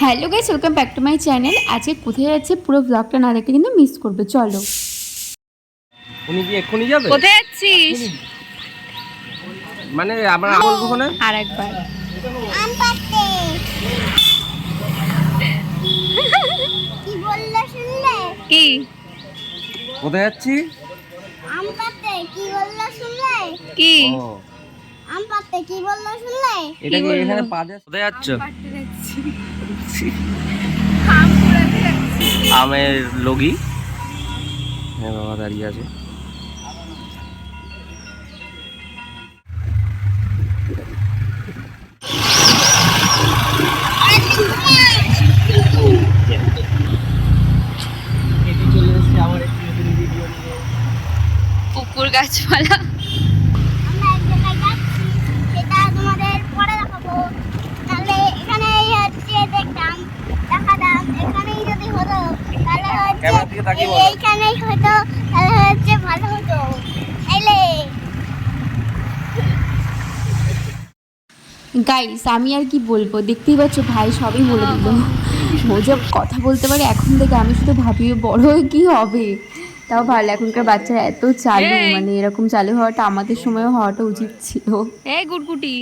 Hello guys welcome back to my channel আজকে কোথায় যাচ্ছে পুরো ব্লগটা না দেখলে কিন্তু মিস করবে চলো। উনি কি এক্ষুনি যাবে? কোথায় যাচ্ছিস? মানে আমরা বলব ওখানে আর একবার আম পাড়তে। কি বলল শুনলে? কি? কোথায় যাচ্ছি আম পাড়তে কি বলল শুনলে? কি? কি বলল শুনলে? এটা কি এখানে পা কোথায় যাচ্ছ? আমের লগি? হ্যাঁ বাবা দাঁড়িয়ে আছে। পুকুর গাছপালা আমরা এক জায়গায় যাচ্ছি সেটা তোমাদের পরে দেখাবো তাহলে এখানে হচ্ছে দেখতাম দেখাতাম এখানেই যদি হতো তাহলে বলো। এইখানেই হতো তাহলে হচ্ছে ভালো হতো। এলে। গাইস আমি আর কি বলব? দেখতেই পাচ্ছ ভাই সবই বলে দিল। ও যা কথা বলতে পারে এখন থেকে আমি শুধু ভাবি বড় হয়ে কি হবে? তাও ভালো এখনকার বাচ্চারা এত চালু মানে এরকম চালু হওয়াটা আমাদের সময়ও হওয়াটা উচিত ছিল। এই গুটগুটি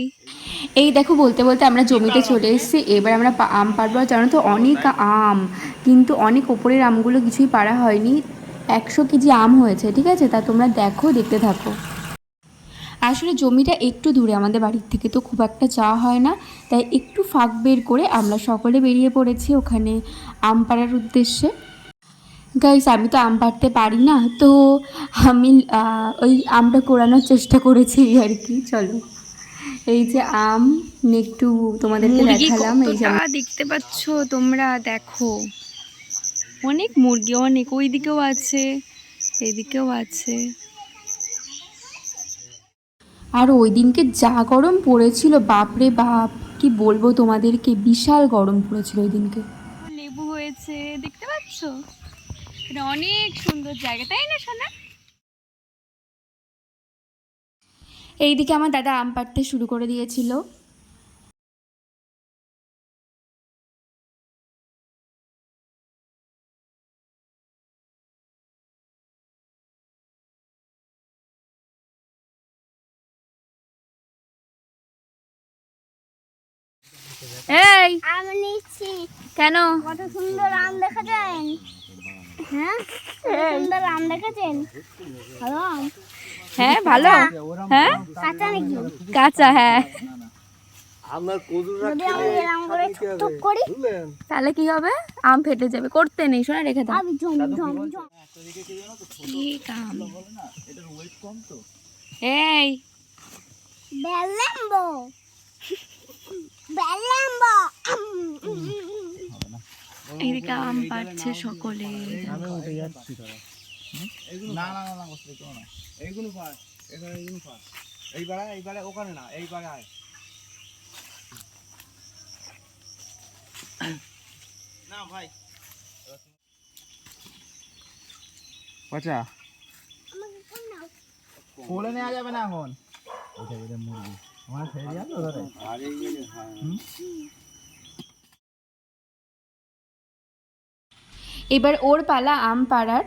এই দেখো বলতে বলতে আমরা জমিতে চলে এসেছি এবার আমরা আম পারব জানো তো অনেক আম কিন্তু অনেক ওপরের আমগুলো কিছুই পারা হয়নি। একশো কেজি আম হয়েছে ঠিক আছে? তা তোমরা দেখো দেখতে থাকো। আসলে জমিটা একটু দূরে আমাদের বাড়ির থেকে তো খুব একটা যাওয়া হয় না। তাই একটু ফাঁক বের করে আমরা সকলে বেরিয়ে পড়েছি ওখানে আম পাড়ার উদ্দেশ্যে। গাইস আমি তো আম পাড়তে পারি না তো আমি ওই আমটা কোরানোর চেষ্টা করেছি আর কি চলো। এই যে আম একটু তোমাদেরকে দেখালাম এই যে দেখতে পাচ্ছ তোমরা দেখো। অনেক মুরগি অনেক ওইদিকেও আছে এদিকেও আছে। আর ওই দিনকে যা গরম পড়েছিল বাপরে বাপ কি বলব তোমাদেরকে বিশাল গরম পড়েছিল ওই দিনকে লেবু হয়েছে দেখতে পাচ্ছ? এটা অনেক সুন্দর জায়গা তাই না সোনা? এইদিকে আমার দাদা আম পাড়তে শুরু করে দিয়েছিল। এই! আম নিচ্ছি কেন? কত সুন্দর আম দেখা হ্যাঁ হ্যাঁ? ভালো হ্যাঁ কাঁচা? নাকি? কাঁচা হ্যাঁ। করে করি। তাহলে কি হবে? আম ফেটে যাবে। করতে নেই শোনা রেখে দাও। এই। বেলাম্বো বেলাম্বো এদিকে আম পাচ্ছে সকলে। না না না না এইগুলো পায় এখানে এইগুলো পায় এইবারে এইবারে ওখানে না এইবারে আয় না ভাই পচা কোলে নেওয়া যাবে না এখন? ওটা মুরগি। আমার ছেড়ে যাবে ধরে? আরে এবার ওর পালা আম পাড়ার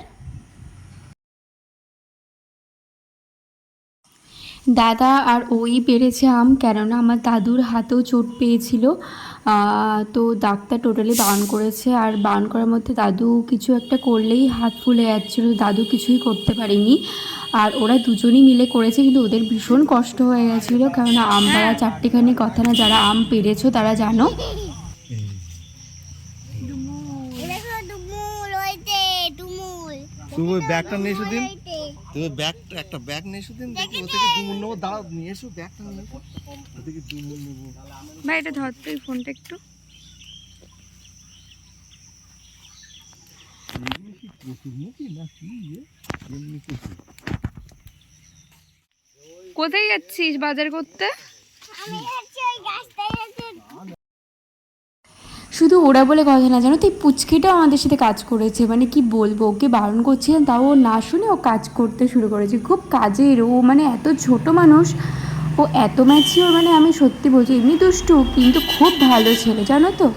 দাদা আর ওই পেরেছে আম, কেননা আমার দাদুর হাতেও চোট পেয়েছিল। তো ডাক্তার টোটালি বারণ করেছে, আর বারণ করার মধ্যে দাদু কিছু একটা করলেই হাত ফুলে যাচ্ছিল, দাদু কিছুই করতে পারেনি। আর ওরা দুজনই মিলে করেছে, কিন্তু ওদের ভীষণ কষ্ট হয়ে গেছিল, কেননা আম পাড়া চারটেখানি কথা না, যারা আম পেরেছ তারা জানো। তুমি ওই ব্যাগটা নিয়ে এসো দিন। তুমি ব্যাগ একটা ব্যাগ নিয়ে এসো দিন দেখি ও থেকে ডুমুর নেব। দাঁড়াও নিয়ে এসো ব্যাগটা নিয়ে এসো। ও থেকে ডুমুর নেব। ভাই এটা ধর তুই ফোনটা একটু। কোথায় যাচ্ছিস বাজার করতে? আমি ওরা বলে কথা না জানো তো এই পুচকিটাও আমাদের সাথে কাজ করেছে। মানে কি বলব ওকে বারণ করছে তাও ও না শুনে ও কাজ করতে শুরু করেছে। খুব কাজের ও মানে এত ছোট মানুষ ও এত ম্যাচি ও মানে আমি সত্যি বলছি এমনি দুষ্টু কিন্তু খুব ভালো ছেলে জানো তো।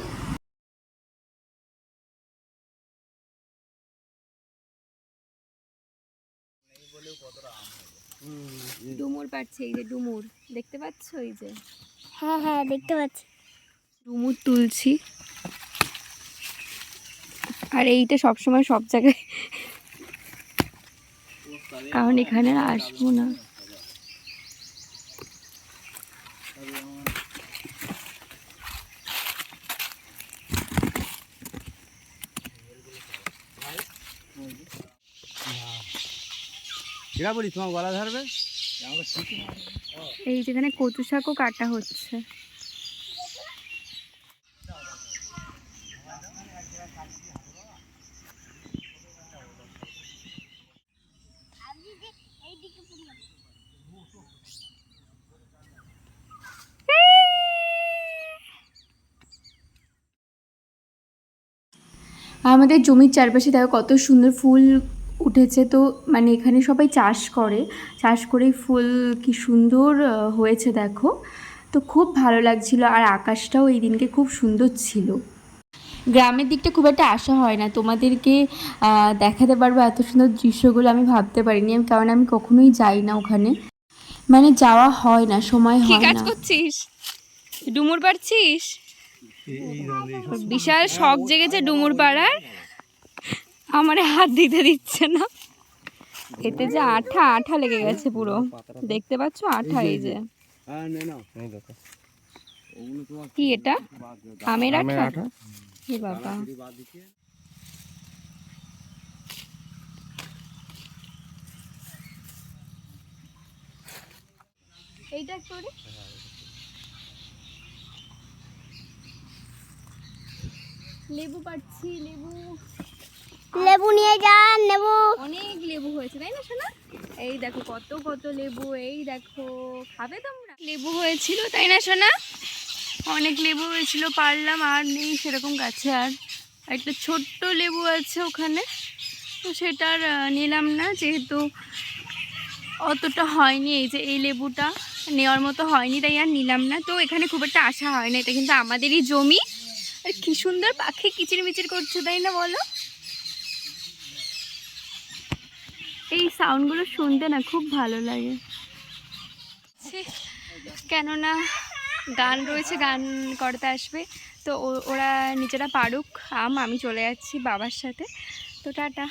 ডুমুর পাচ্ছে এই যে ডুমুর। দেখতে পাচ্ছ এই যে? হ্যাঁ হ্যাঁ দেখতে পাচ্ছি। ডুমুর তুলছি। আর এইটা সবসময় সব জায়গায়। কারণ এখানে আসব না। এই যেখানে কচু শাকও কাটা হচ্ছে। আমাদের জমির চারপাশে দেখো কত সুন্দর ফুল উঠেছে তো মানে এখানে সবাই চাষ করে। চাষ করে ফুল কি সুন্দর হয়েছে দেখো। তো খুব ভালো লাগছিল আর আকাশটাও এই দিনকে খুব সুন্দর ছিল। গ্রামের দিকটা খুব একটা আশা হয় না। তোমাদেরকে দেখাতে পারব এত সুন্দর দৃশ্যগুলো আমি ভাবতে পারিনি। কারণ আমি কখনোই যাই না ওখানে। মানে যাওয়া হয় না সময় হয় না। কি কাজ করছিস? ডুমুর পাড়ছিস? বিশাল শখ জেগেছে ডুমুর পাড়ার। আমারে হাত দিতে দিচ্ছে না। এতে যে আঠা আঠা লেগে গেছে পুরো। দেখতে পাচ্ছ আঠা এই যে। হ্যাঁ কি এটা? আমের আঠা? বাবা। এইটা করে? লেবু পাচ্ছি লেবু। লেবু নিয়ে যান লেবু। অনেক লেবু হয়েছে তাই না শোনা এই দেখো কত কত লেবু এই দেখো। খাবে তোমরা? লেবু হয়েছিল তাই না শোনা অনেক লেবু হয়েছিল পারলাম আর নেই সেরকম গাছে আর। একটা ছোট্ট লেবু আছে ওখানে তো সেটার নিলাম না যেহেতু অতটা হয়নি এই যে এই লেবুটা। নেওয়ার মতো হয়নি, তাই আর নিলাম না। তো এখানে খুব একটা আশা হয় না, এটা কিন্তু আমাদেরই জমি। আর কি সুন্দর পাখি কিচির মিচির করছে তাই না বলো? এই সাউন্ডগুলো শুনতে না খুব ভালো লাগে। কেননা গান রয়েছে, গান করতে আসবে। তো ওরা নিজেরা পারুক, আম, আমি চলে যাচ্ছি বাবার সাথে। তো টাটা।